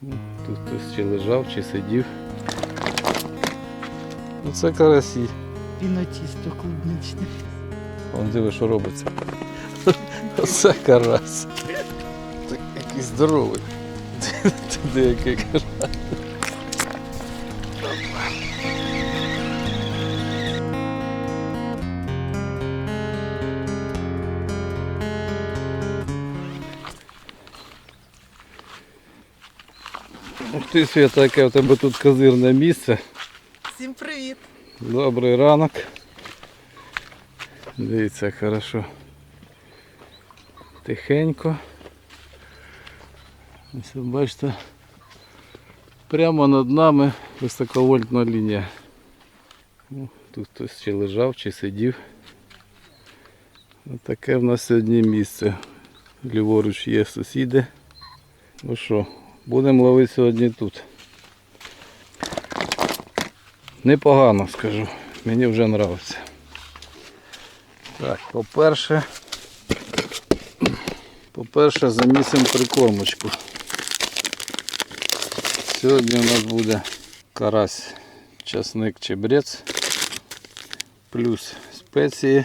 Тут хтось чи лежав, чи сидів. Ну це карасі. Пінотісто клубничне. Вон диви, що робиться. Оце карась. Такий здоровий. Ти деякий карась. Ти, Свята, яке у тебе тут козирне місце. Всім привіт! Добрий ранок. Дивіться, хорошо. Тихенько. Ось ви бачите, прямо над нами високовольтна лінія. Ну, Тут хтось чи лежав, чи сидів. Ось таке в нас сьогодні місце. Ліворуч є сусіди. Ну що, будемо ловити сьогодні тут. Непогано скажу. Мені вже подобається. Так, по-перше, по-перше, замісимо прикормочку. Сьогодні у нас буде карась, часник, чебрець, плюс спеції,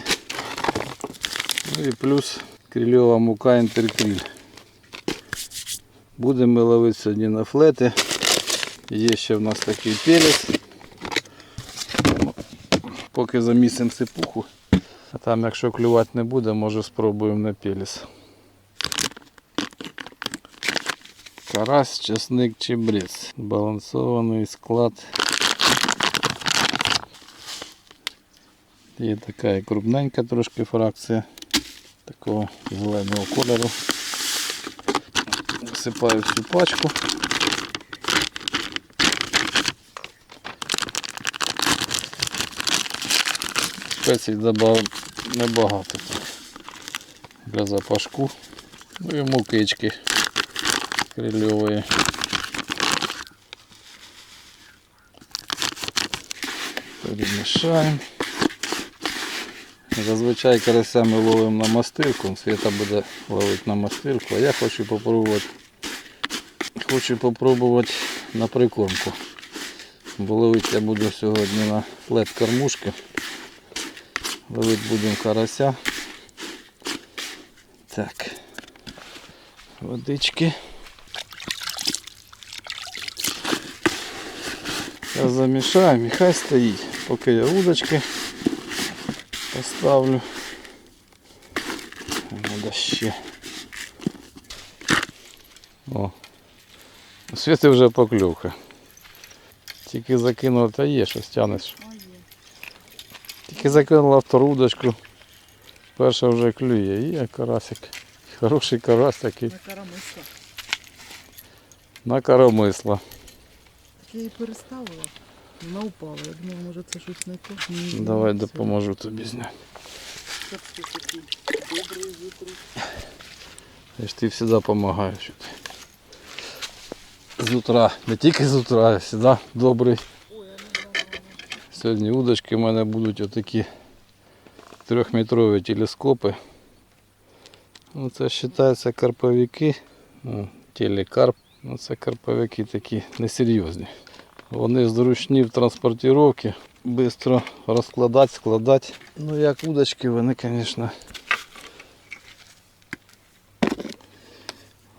ну і плюс крильова мука інтеркріль. Будемо ловити сьогодні на флети. Є ще в нас такий пелець поки замісимо сипуху. А там якщо клювати не буде, може спробуємо на пеліс. Карась, часник, чебрець. Балансований склад. Є така і крупненька трошки фракція такого зеленого кольору. Висипаю всю пачку. Спецій добав небагато тут для запашку. Ну і мукички крильової. Перемішаємо. Зазвичай карася ми ловимо на мастилку, Свята буде ловити на мастилку, а я хочу попробувати хочу попробувати на прикормку. Бо ловити я буду сьогодні на флет кормушки. Ловити будемо карася. Так. Водички. Зараз замішаємо і хай стоїть. Поки я удочки поставлю. Надо ще. О. У Світи вже поклювка. Тільки закинув, та є щось тянеш. Тільки закинула втору удочку. Перша вже клює. І карасик. Хороший карась такий. На карамисла. На коромисла. Так я її переставила. Вона упала. Я думала, може це щось не то. Ні, Давай допоможу тобі зняти. Добрий. Я ж ти завжди допомагаєш. З утра, не тільки з утра, а завжди добрий. Сьогодні удочки в мене будуть отакі трьохметрові телескопи. Ну, це вважається карповики. Ну, телекарп. Ну, це карповики такі несерйозні. Вони зручні в транспортировці, швидко розкладати, складати. Ну як удочки, вони, звісно.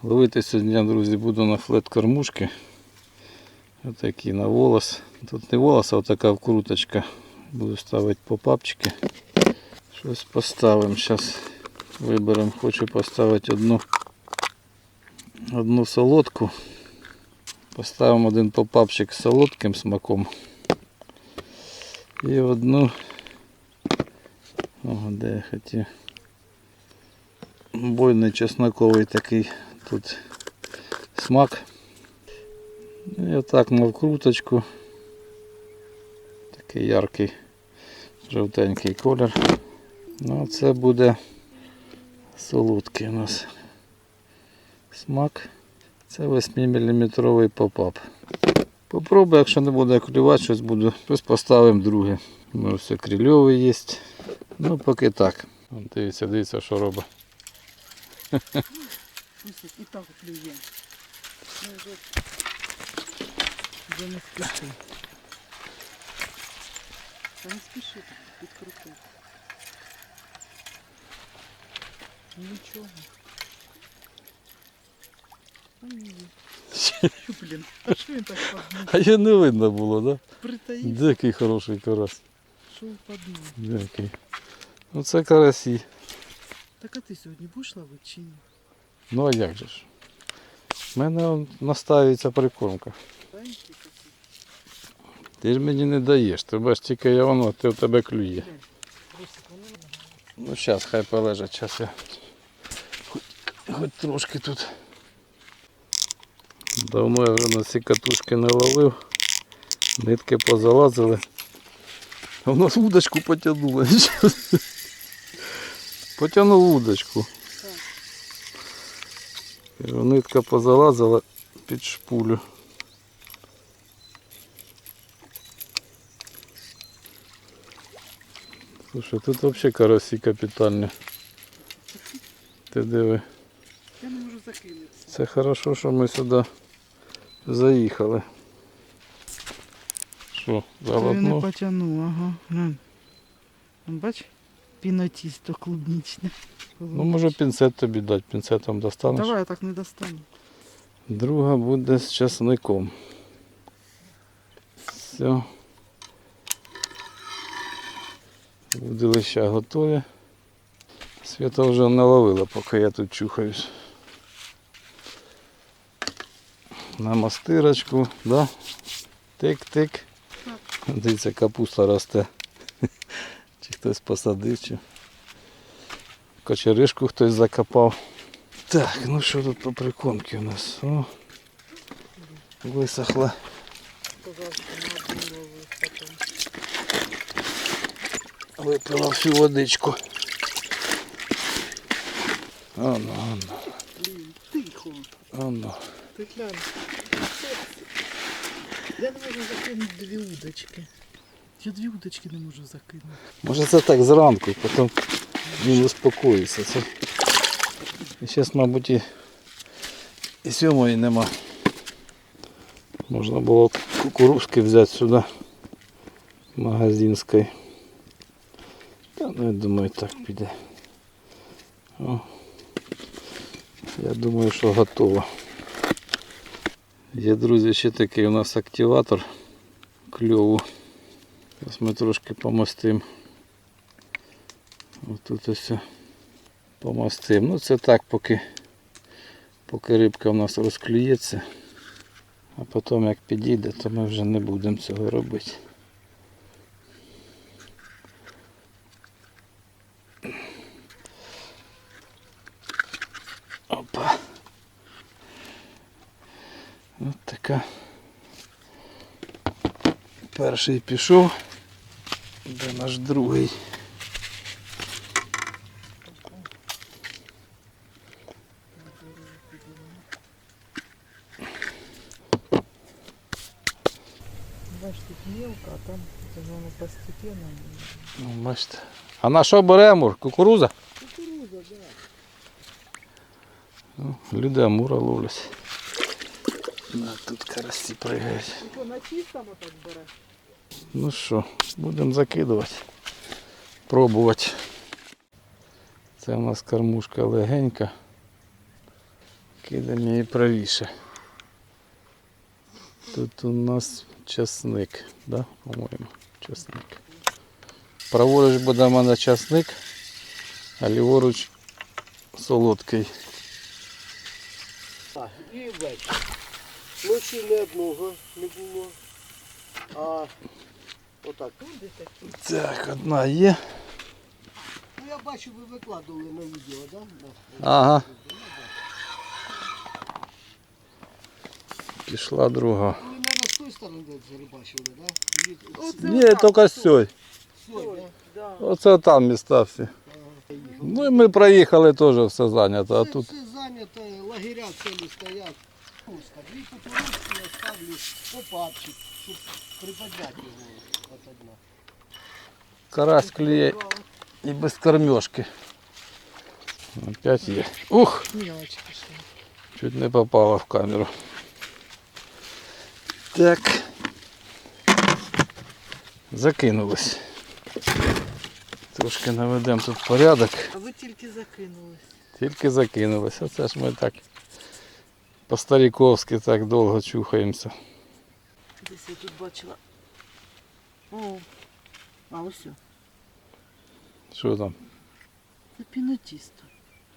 Ловити сьогодні, друзі, буду на флет кормушки. Отакий на волос. Тут не волос, а така вкруточка. Буду ставити по папчики. Щось поставимо. Зараз виберемо. Хочу поставити одну одну солодку. Поставимо один попапчик з солодким смаком. І одну. О, де я хотів. Бойний чесноковий такий тут смак. І отак на вкруточку. Такий яркий жовтенький колір. Ну це буде солодкий у нас смак. Це 8-мм попап. Попробую, якщо не буде клювати, щось буду, щось поставимо друге. Ну, все крильовий є. Ну поки так. Дивіться, дивіться, що робить. Ось і так клює. Ну, вже Вже не спіши. Та не спіши так, підкрути. Нічого. Та ні. Блін, а що він так по дну А її не видно було, да? притаївся? Дикий хороший карась. Що по дну? Дикий. Ну це карасі. Так а ти сьогодні будеш ловити чи ні? Ну а як же ж? У мене он настаюється прикормка. Ти ж мені не даєш, тебе ж тільки я воно, ти в тебе клює. Ну зараз хай полежать, зараз я хоч, хоч трошки тут. Давно я вже на ці катушки не ловив. Нитки позалазили. А в нас удочку потягнуло. Потягнув удочку. Кажу, Нитка позалазила під шпулю. Слушай, тут взагалі карасі капітальні. Ти диви. Я не можу закинутися. Це хорошо, що ми сюди заїхали. Що, він не потягнув, ага. Бач? Пінотісто клубнічне. Ну може пінцет тобі дати, пінцетом достанеш. Давай я так не достану. Друга буде з часником. Все. Будилища готові. Свята вже наловила, поки я тут чухаюсь. На мастирочку, да? Тик-тик. Дивіться, капуста росте. Чи хтось посадив, чи кочеришку хтось закопав. Так, ну що тут по прикормці у нас? О, висохла. Випила всю водичку. Оно, оно, тихо. оно. Ти глянь. Я не можу закинути дві удочки. Я дві удочки не можу закинути. Може це так зранку, потім він успокоїться. Це... І зараз, мабуть, і, і сьомої нема. Можна було кукурузки взяти сюди магазинської. Та ну я думаю так піде. О. Я думаю, що готово. Є, друзі, ще такий у нас активатор кльову. Зараз ми трошки помастимо. Отут ось помастимо. Ну це так, поки, поки рибка у нас розклюється. А потім як підійде, то ми вже не будемо цього робити. Опа. От така. Перший пішов. Де наш другий? Бач, тут мелко, а там воно постепенно. Ну, бачите. А на що бере Амур? Кукуруза? Кукуруза, да. Ну, люди Амура ловлять. Да, тут карасі пригають. На чистому так бере? Ну що, будемо закидувати. Пробувати. Це у нас кормушка легенька. Кидаємо її правіше. Тут у нас часник, да? по-моєму, часник. Праворуч буде в мене часник, а ліворуч солодкий. Так, і вечір. Ночі не одного не було. А отак. Так, одна є. Ну я бачу, ви викладували на відео, да? Да. Ага. Pішла друга. Ви, мабуть, з тої сторони десь рибачили, да? Оце Ні, отак, тільки з. Да? Да. Оце там міста всі. Ну і ми проїхали теж все зайнято, а Це тут все зайнято, лагеря цілі стоять. Пуска. Дві кукурузки я ставлю попапчик, щоб приподняти його от одна. карась клює і без кормежки. Опять є. Ух! Пішли. Чуть не попала в камеру. Так. Закинулись. Трошки наведемо тут порядок. А ви тільки закинулись. Тільки закинулись. Оце ж ми так по-старіковськи так довго чухаємося. Десь я тут бачила. О, а ось. Що там? Це пінотісто.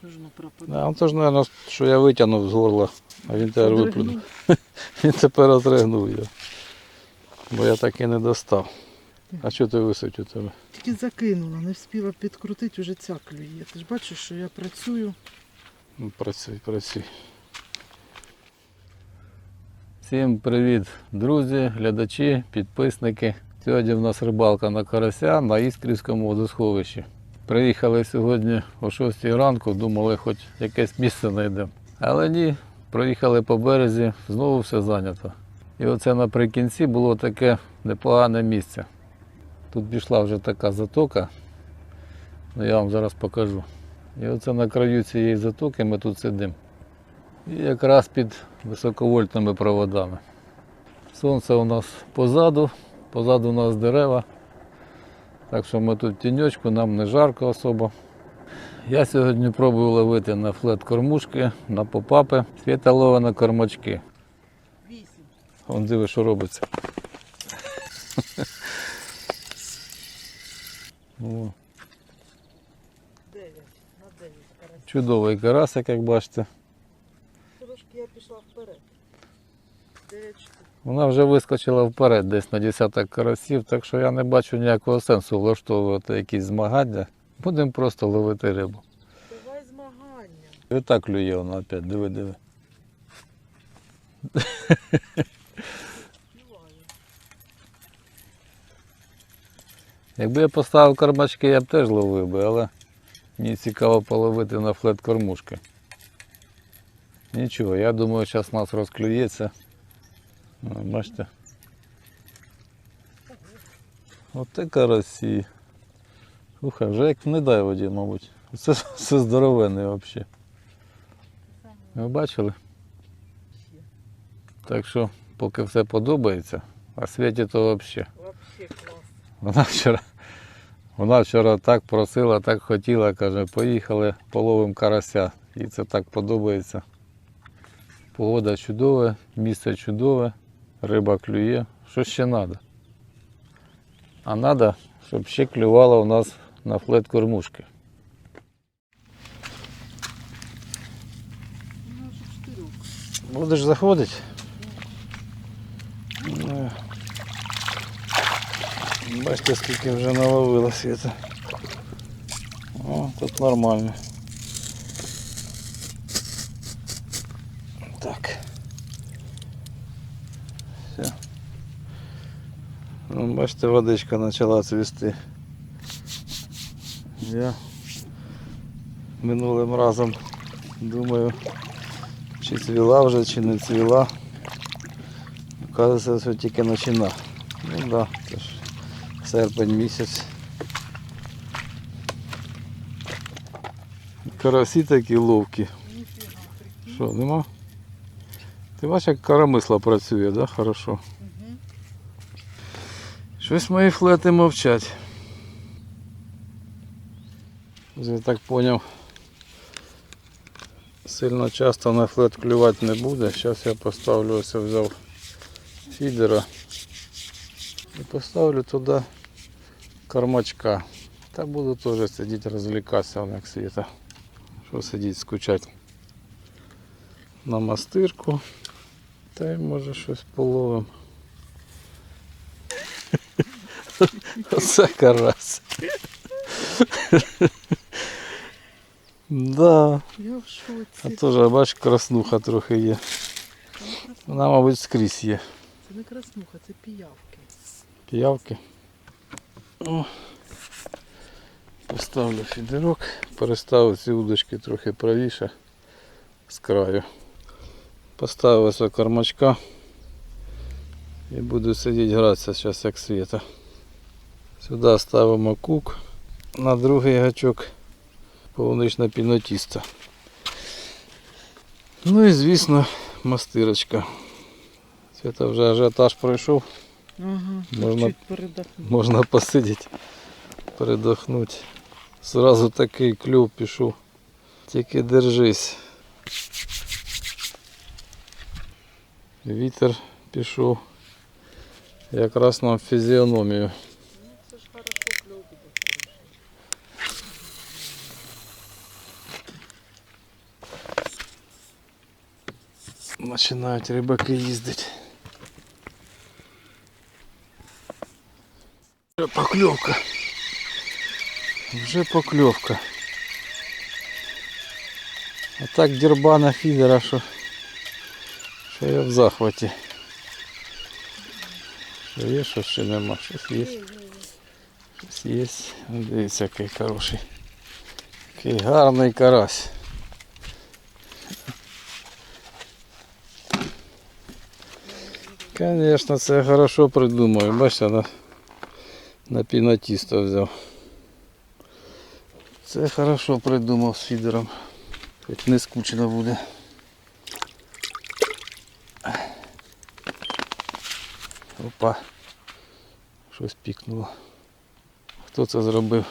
Воно? А, то ж, мабуть, що я витягнув з горла, а він тепер виплюнув. Він тепер розригнув його. Бо я так і не достав. А що ти висить у тебе? Тільки закинула, не встигла підкрутити, вже ця клює. Ти ж бачиш, що я працюю. Ну, Працюй, працюй. Всім привіт, друзі, глядачі, підписники. Сьогодні в нас рибалка на карася на Іскрівському водосховищі. Приїхали сьогодні о 6 ранку, думали, хоч якесь місце знайдемо. Але ні, проїхали по березі, знову все зайнято. І оце наприкінці було таке непогане місце. Тут пішла вже така затока, ну я вам зараз покажу. І оце на краю цієї затоки ми тут сидимо. І якраз під високовольтними проводами. Сонце у нас позаду, позаду у нас дерева. Так що ми тут в тіньочку, нам не жарко особо. Я сьогодні пробую ловити на флет кормушки, на попапи, світа ловить на кормачки. Вон диви, що робиться. Чудовий карасик, як бачите. Пішла вперед. Вона вже вискочила вперед десь на десяток карасів, так що я не бачу ніякого сенсу влаштовувати якісь змагання. Будемо просто ловити рибу. Давай змагання. І так клює вона опять, диви, диви. Якби я поставив кормачки, я б теж ловив би, але мені цікаво половити на флет кормушки. Нічого, я думаю, зараз нас розклюється. Бачите. От і карасі. Слухай, вже як не дай воді, мабуть. Це все здоровенне взагалі. Ви бачили? Так що, поки все подобається, а світі то взагалі. Вона вчора, вона вчора так просила, так хотіла, каже, поїхали, половимо карася. Їй це так подобається. Погода чудова, місце чудове, риба клює. Що ще треба? А треба, щоб ще клювало у нас на флет кормушки. Будеш заходити? Бачите, скільки вже наловила світа. О, тут нормально. Так. Все. Ну, бачите, водичка почала цвісти. Я минулим разом думаю, чи цвіла вже, чи не цвіла. Оказується, що тільки почина. Ну так, да, це ж серпень місяць. Карасі такі ловкі. Що, нема? Ти бачиш, як коромисла працює, да? Хорошо. Щось мої флети мовчать. Я так зрозумів. Сильно часто на флет клювати не буде. Зараз я поставлю ось взяв фідера і поставлю туди кормачка. Та буду теж сидіти розвлікатися вон як світа. Що сидіти, скучати. На мастирку. Та й може щось половим. Оце карась. Да. Я в шоці. А теж, бач, краснуха трохи є. Це не краснуха, Вона, мабуть, скрізь є. це не краснуха, це піявки. Піявки. О. Поставлю фідерок, переставив ці удочки трохи правіше з краю. Поставив ось кормачка і буду сидіти гратися зараз як світа. Сюди ставимо кук, на другий гачок полунична пінотіста. Ну і звісно мастирочка. Свята вже ажіотаж пройшов. Ага, Можна- чуть передохнути. Можна посидіти, передохнути. Зразу такий клюв пішов. Тільки держись. Вітер пішов. Якраз нам в фізіономію. Починають рибаки їздити. Вже покльовка. Вже покльовка. А так дербана фідера, що, що я в захваті. Що є, що ще нема, щось є. Щось є. Дивіться, який хороший. Який гарний карась. Конечно, це хорошо придумав. Бачите, на, на пінатіста взяв. Це хорошо придумав з фідером. Хоч не скучно буде. Опа. Щось пікнуло. Хто це зробив?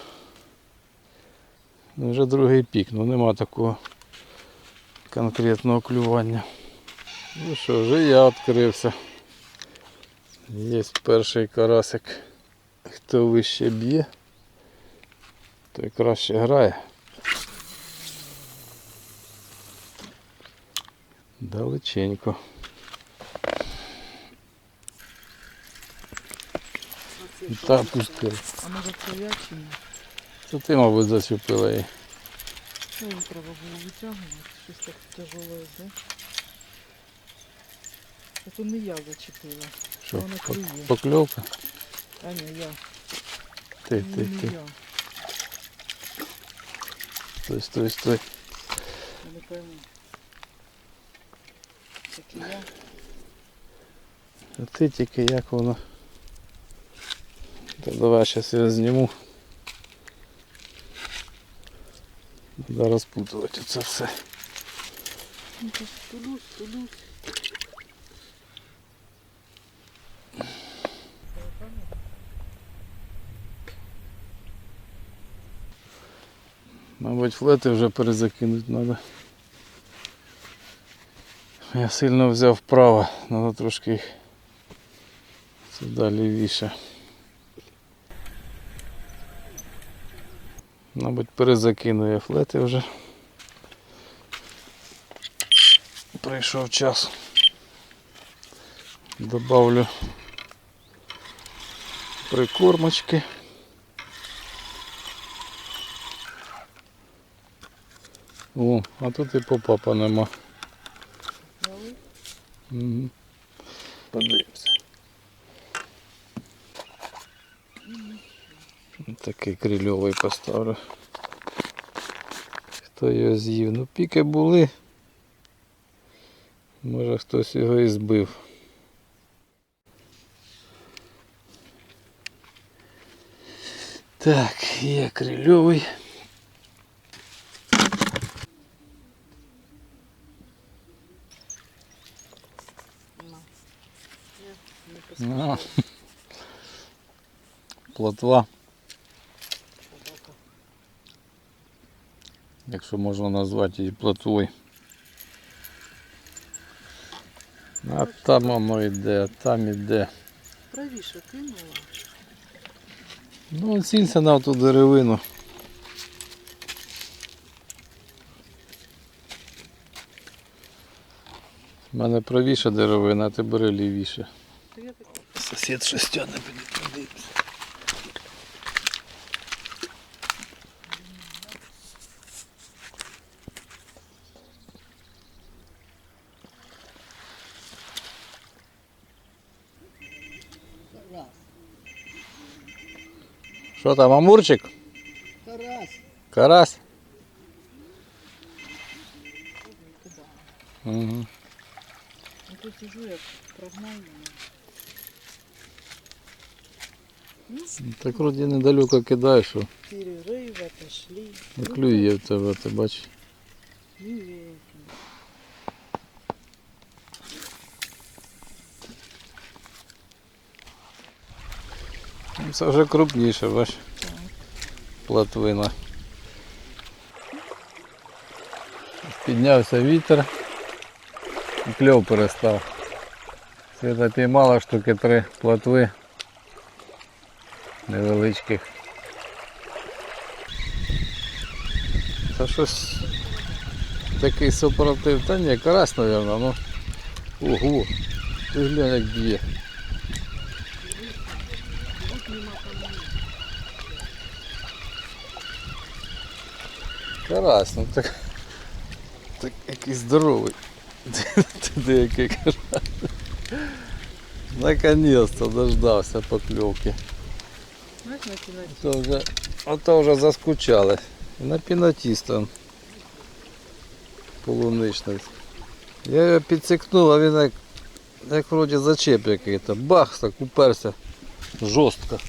Ну, Вже другий пік, ну нема такого конкретного клювання. Ну що, вже я відкрився. Є перший карасик. Хто вище б'є, той краще грає. Далеченько. Та пустив. А може це я чи ні? Це ти, мабуть, зачепила її. Ну, їм треба було витягувати. Щось так тяжеле, да? А то не я зачепила. Що, покльовка? А ні, я. Ти, ти, ти. Стой, стой, стой. Не пойму. Так я. А ти тільки як воно. Та давай зараз я зніму. Треба розпутувати це все. Ну, тулюсь, тулюсь. Мабуть, флети вже перезакинути треба. Я сильно взяв вправо, треба трошки їх сюди лівіше. Мабуть, перезакину я флети вже. Прийшов час. Добавлю прикормочки. О, а тут і попапа нема. Взяли? Угу. Подивимося. Такий крильовий поставлю. Хто його з'їв? Ну піки були. Може хтось його і збив. Так, є крильовий. На. Я пускаю. Плотва, якщо можна назвати її плотвою. А там воно йде, а там іде. Правіше кинула. Ну, цілься на ту деревину. У мене правіша деревина, а ти бери лівіше. То я так Сусід щось тягне, подивимося. Тарас. Що там, амурчик? Тарас. Карась? куди. Угу. Ну тут сижу, як прогнав Так вроді недалеко кидаєш, що Перерыв, отошли. не клює в тебе, ти бачиш. Клює. Ну, Це вже крупніше, бач. Платвина. Піднявся вітер. І кльов перестав. Світа піймала штуки три платви Невеличких. Та щось такий супротив. Та ні, карась, мабуть, ну. Ого, ти глянь як б'є. Карась, ну так, так якийсь здоровий. Ти деякий карась. Наконец-то дождався покльовки. То вже, а то вже заскучали. На пінатіста полуничний. Я його підсікнув, а він як, як вроді зачеп який-то. Бах, так уперся. Жорстко.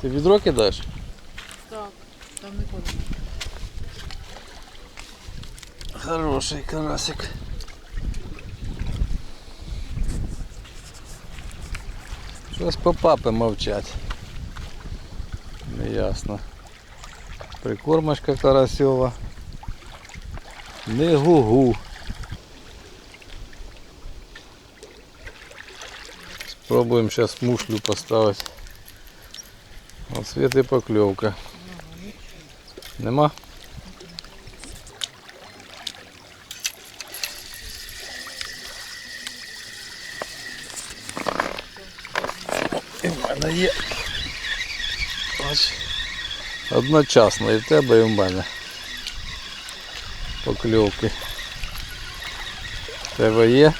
Ти відро кидаєш? Так, там не ходимо. Хороший карасик. Щось попапи мовчать. Неясно. Прикормочка карасьова. Не гугу. Спробуємо зараз мушлю поставити. Світ і покльовка. Нема? І в мене є. Ось. Одночасно і в тебе, і в мене. Покльовки. В тебе є?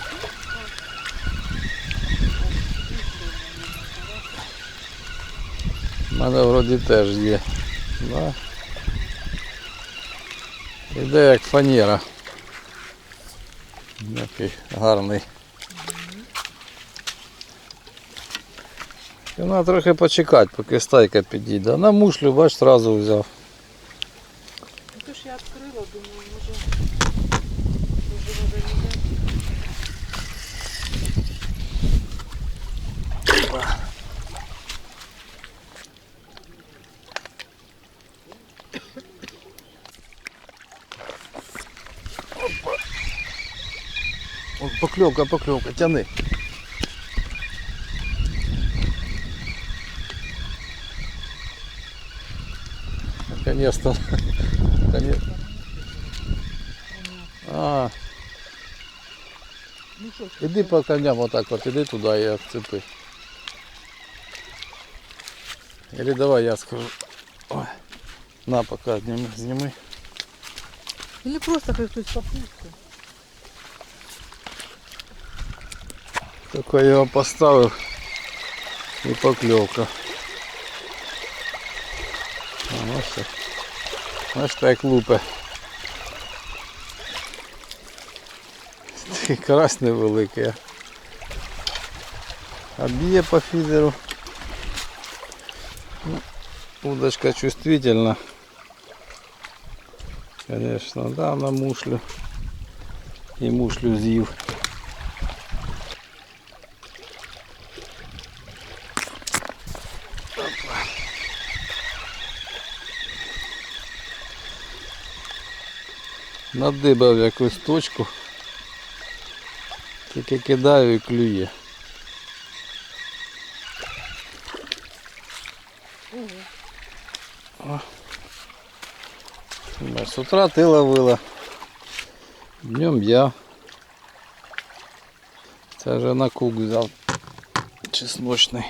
У мене вроді теж є. Да. Іде як фанера. Який гарний. Треба трохи почекати, поки стайка підійде. А на мушлю, бач, одразу взяв. Ну то ж я відкрила, думаю, може. Може треба їде. О, покльовка, покльовка, тяни. Наконец-то. Наконец. А, Ну що ж, іди по коням отак от, іди туди і отцепи. Или давай я скажу. Ой. На, пока зніми, зніми. Или просто хай хтось попустить. Тільки я його поставив і покльовка. А, ось так. Ось так лупе. Такий карась невеликий. а. А б'є по фідеру. Ну, удочка чувствительна. Конечно, да, на мушлю. І мушлю з'їв. Надибав якусь точку. Тільки кидаю і клює. З утра ти ловила. Днем я. Це вже на кук взяв чесночний.